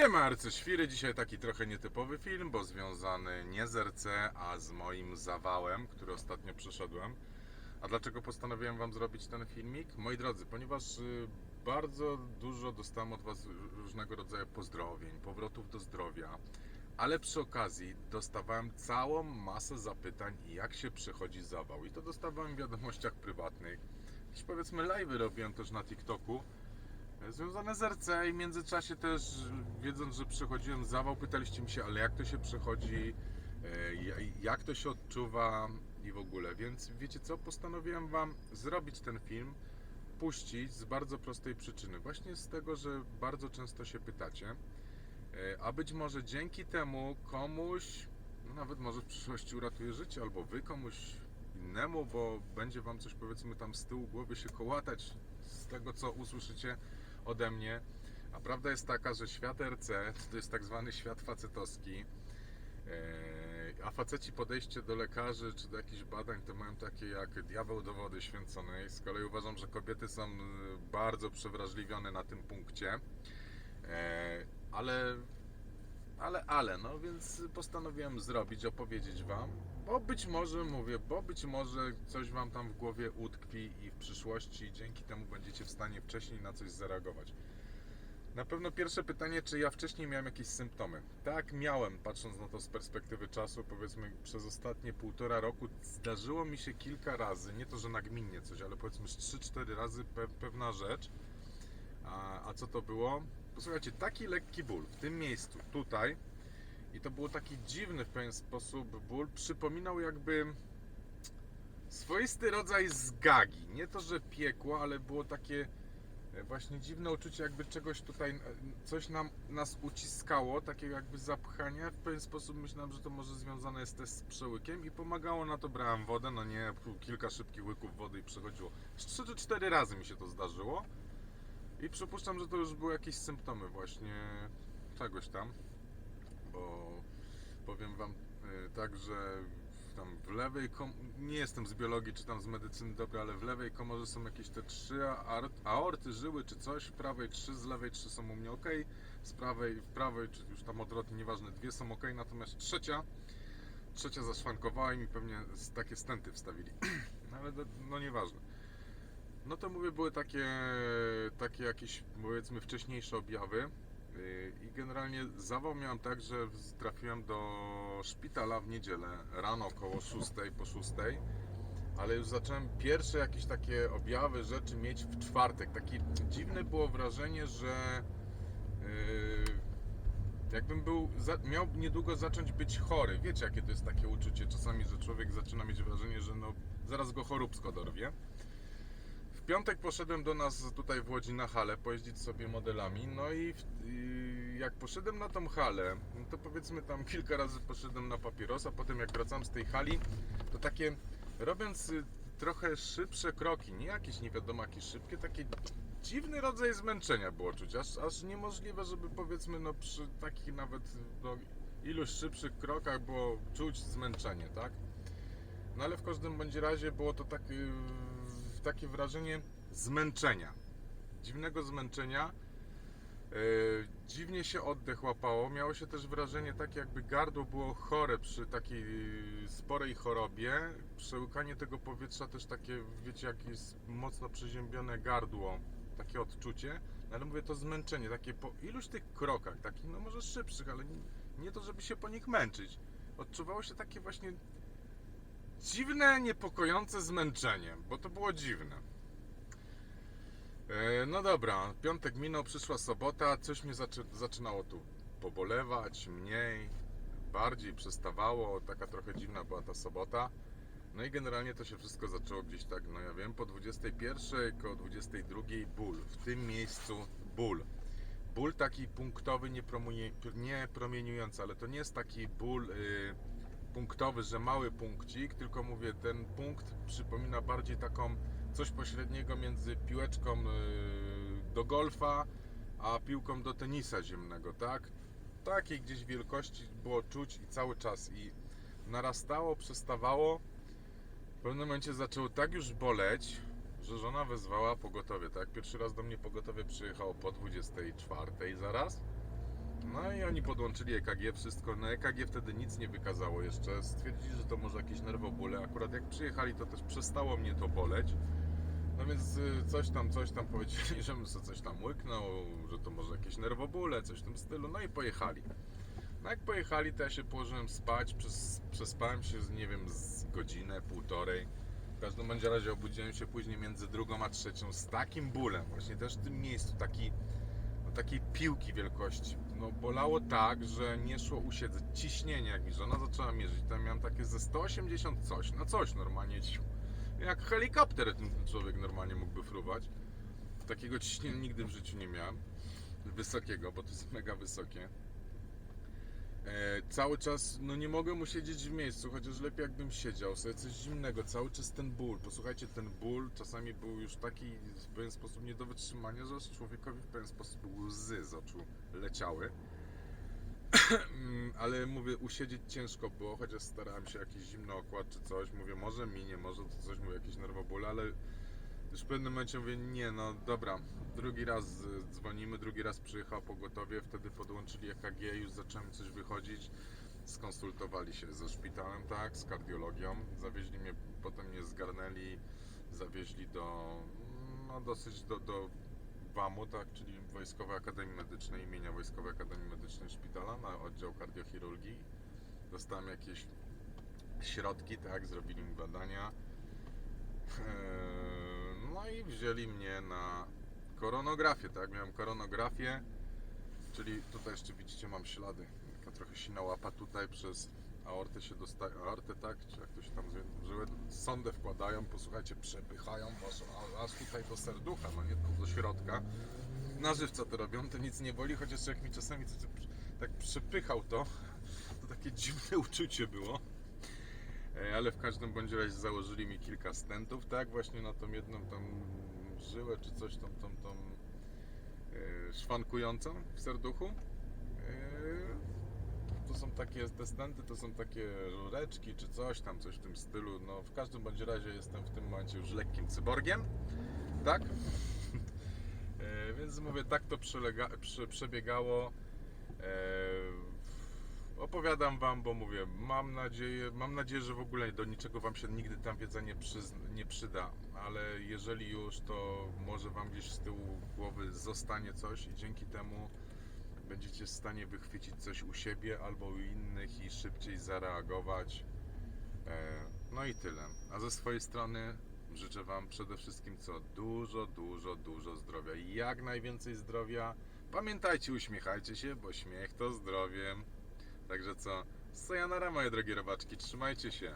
Siema arcyświry, dzisiaj taki trochę nietypowy film, bo związany nie z RC, a z moim zawałem, który ostatnio przeszedłem. A dlaczego postanowiłem Wam zrobić ten filmik? Moi drodzy, ponieważ y, bardzo dużo dostałem od Was różnego rodzaju pozdrowień, powrotów do zdrowia, ale przy okazji dostawałem całą masę zapytań, jak się przechodzi zawał. I to dostawałem w wiadomościach prywatnych. Jakieś powiedzmy live'y robiłem też na TikToku związane z RC i w międzyczasie też wiedząc, że przechodziłem zawał, pytaliście mi się, ale jak to się przechodzi, e, ja- jak to się odczuwa i w ogóle. Więc wiecie co, postanowiłem Wam zrobić ten film, puścić z bardzo prostej przyczyny. Właśnie z tego, że bardzo często się pytacie, e, a być może dzięki temu komuś, no nawet może w przyszłości uratuje życie, albo Wy komuś innemu, bo będzie Wam coś powiedzmy tam z tyłu głowy się kołatać z tego, co usłyszycie ode mnie. A prawda jest taka, że świat RC to jest tak zwany świat facetowski. Eee, A faceci podejście do lekarzy czy do jakichś badań to mają takie jak diabeł do wody święconej. Z kolei uważam, że kobiety są y, bardzo przewrażliwione na tym punkcie. Eee, Ale, ale, ale, no więc postanowiłem zrobić, opowiedzieć Wam, bo być może, mówię, bo być może coś Wam tam w głowie utkwi i w przyszłości dzięki temu będziecie w stanie wcześniej na coś zareagować. Na pewno pierwsze pytanie, czy ja wcześniej miałem jakieś symptomy? Tak, miałem, patrząc na to z perspektywy czasu, powiedzmy przez ostatnie półtora roku zdarzyło mi się kilka razy, nie to, że nagminnie coś, ale powiedzmy z 3-4 razy pe pewna rzecz. A, a co to było? Posłuchajcie, taki lekki ból w tym miejscu, tutaj, i to był taki dziwny w pewien sposób ból, przypominał jakby swoisty rodzaj zgagi. Nie to, że piekło, ale było takie właśnie dziwne uczucie, jakby czegoś tutaj, coś nam, nas uciskało, takiego jakby zapchania. W pewien sposób myślałem, że to może związane jest też z przełykiem i pomagało na to, brałem wodę, no nie, kilka szybkich łyków wody i przechodziło. 3 czy 4 razy mi się to zdarzyło. I przypuszczam, że to już były jakieś symptomy właśnie czegoś tam, bo powiem Wam y, tak, że tam w lewej, kom... nie jestem z biologii czy tam z medycyny dobra, ale w lewej komorze są jakieś te trzy aort... aorty, żyły czy coś, w prawej trzy, z lewej trzy są u mnie ok, z prawej, w prawej czy już tam odwrotnie, nieważne, dwie są ok, natomiast trzecia, trzecia zaszwankowała i mi pewnie takie stenty wstawili, ale no nieważne. No to mówię, były takie, takie jakieś powiedzmy wcześniejsze objawy i generalnie zawał miałem tak, że trafiłem do szpitala w niedzielę rano około 6 po 6, ale już zacząłem pierwsze jakieś takie objawy, rzeczy mieć w czwartek. Takie dziwne było wrażenie, że yy, jakbym był, miał niedługo zacząć być chory. Wiecie, jakie to jest takie uczucie czasami, że człowiek zaczyna mieć wrażenie, że no, zaraz go choróbsko dorwie. Piątek poszedłem do nas tutaj w Łodzi na halę pojeździć sobie modelami. No i, w, i jak poszedłem na tą halę, no to powiedzmy tam kilka razy poszedłem na papierosa. Potem jak wracam z tej hali, to takie robiąc y, trochę szybsze kroki, nie jakieś nie wiadomo jakie szybkie, takie dziwny rodzaj zmęczenia było czuć. Aż, aż niemożliwe, żeby powiedzmy no przy takich nawet no, iluś szybszych krokach było czuć zmęczenie, tak? No ale w każdym bądź razie było to tak, yy, takie wrażenie zmęczenia. Dziwnego zmęczenia. Yy, dziwnie się oddech łapało. Miało się też wrażenie takie, jakby gardło było chore przy takiej sporej chorobie. Przełykanie tego powietrza też takie, wiecie, jak jest mocno przeziębione gardło. Takie odczucie. No ale mówię, to zmęczenie, takie po iluś tych krokach, takich no może szybszych, ale nie, nie to, żeby się po nich męczyć. Odczuwało się takie właśnie dziwne, niepokojące zmęczenie, bo to było dziwne. E, No dobra, piątek minął, przyszła sobota, coś mnie zaczy, zaczynało tu pobolewać, mniej, bardziej przestawało, taka trochę dziwna była ta sobota. No i generalnie to się wszystko zaczęło gdzieś tak, no ja wiem, po 21, koło 22 ból, w tym miejscu ból. Ból taki punktowy, nie, promuje, nie promieniujący, ale to nie jest taki ból y, punktowy, że mały punkcik, tylko mówię, ten punkt przypomina bardziej taką coś pośredniego między piłeczką y, do golfa, a piłką do tenisa ziemnego, tak? Takiej gdzieś wielkości było czuć i cały czas i narastało, przestawało. W pewnym momencie zaczęło tak już boleć, że żona wezwała pogotowie, tak? Pierwszy raz do mnie pogotowie przyjechało po 24 zaraz. No i oni podłączyli EKG, wszystko. Na EKG wtedy nic nie wykazało jeszcze. Stwierdzili, że to może jakieś nerwobóle. Akurat jak przyjechali, to też przestało mnie to boleć. No więc y, coś tam, coś tam powiedzieli, żebym sobie coś tam łyknął, że to może jakieś nerwobóle, coś w tym stylu. No i pojechali. No jak pojechali, to ja się położyłem spać, przespałem się, nie wiem, z godzinę, półtorej. W każdym razie obudziłem się później między drugą a trzecią z takim bólem, właśnie też w tym miejscu, taki, no, takiej piłki wielkości. No bolało tak, że nie szło usiedzeć. Ciśnienie, jak mi żona zaczęła mierzyć, ja miałem takie ze 180 coś, no coś normalnie. Jak helikopter ten człowiek normalnie mógłby fruwać. Takiego ciśnienia nigdy w życiu nie miałem. Wysokiego, bo to jest mega wysokie. E, cały czas, no nie mogę usiedzieć w miejscu, chociaż lepiej jakbym siedział, sobie coś zimnego, cały czas ten ból. Posłuchajcie, ten ból czasami był już taki w pewien sposób nie do wytrzymania, że człowiekowi w pewien sposób łzy z oczu leciały. Ale mówię, usiedzieć ciężko było, chociaż starałem się jakiś zimny okład czy coś. Mówię, może minie, może to coś mówię, jakieś nerwobóle, ale już w pewnym momencie mówię, nie no dobra, drugi raz y, dzwonimy, drugi raz przyjechał pogotowie, wtedy podłączyli EKG, już zacząłem coś wychodzić, skonsultowali się ze szpitalem, tak, z kardiologią, zawieźli mnie, potem mnie zgarnęli, zawieźli do, no dosyć do, do WAMU, tak, czyli Wojskowej Akademii Medycznej, imienia Wojskowej Akademii Medycznej Szpitala na oddział kardiochirurgii. Dostałem jakieś środki, tak, zrobili mi badania. Eee, No i wzięli mnie na koronografię, tak? Miałem koronografię, czyli tutaj jeszcze widzicie mam ślady. Taka trochę sina łapa tutaj przez aortę się dostaje, aortę tak, czy jak to się tam żyły, sondę wkładają, posłuchajcie, przepychają aż tutaj do serducha, no nie tu do środka. Na żywca to robią, to nic nie boli, chociaż jak mi czasami tak przepychał to, to takie dziwne uczucie było. Ale w każdym bądź razie założyli mi kilka stentów, tak, właśnie na tą jedną tam żyłę, czy coś tam, tam, tam e, szwankującą w serduchu. E, to są takie, te stenty to są takie rureczki, czy coś tam, coś w tym stylu. No w każdym bądź razie jestem w tym momencie już lekkim cyborgiem, tak? E, więc mówię, tak to przelega, prze, przebiegało. Opowiadam wam, bo mówię, mam nadzieję, mam nadzieję, że w ogóle do niczego wam się nigdy tam wiedza nie, nie przyda, ale jeżeli już, to może wam gdzieś z tyłu głowy zostanie coś i dzięki temu będziecie w stanie wychwycić coś u siebie albo u innych i szybciej zareagować. E, No i tyle. A ze swojej strony życzę Wam przede wszystkim co? Dużo, dużo, dużo zdrowia. Jak najwięcej zdrowia. Pamiętajcie, uśmiechajcie się, bo śmiech to zdrowie. Także co? Sayonara moje drogie robaczki, trzymajcie się.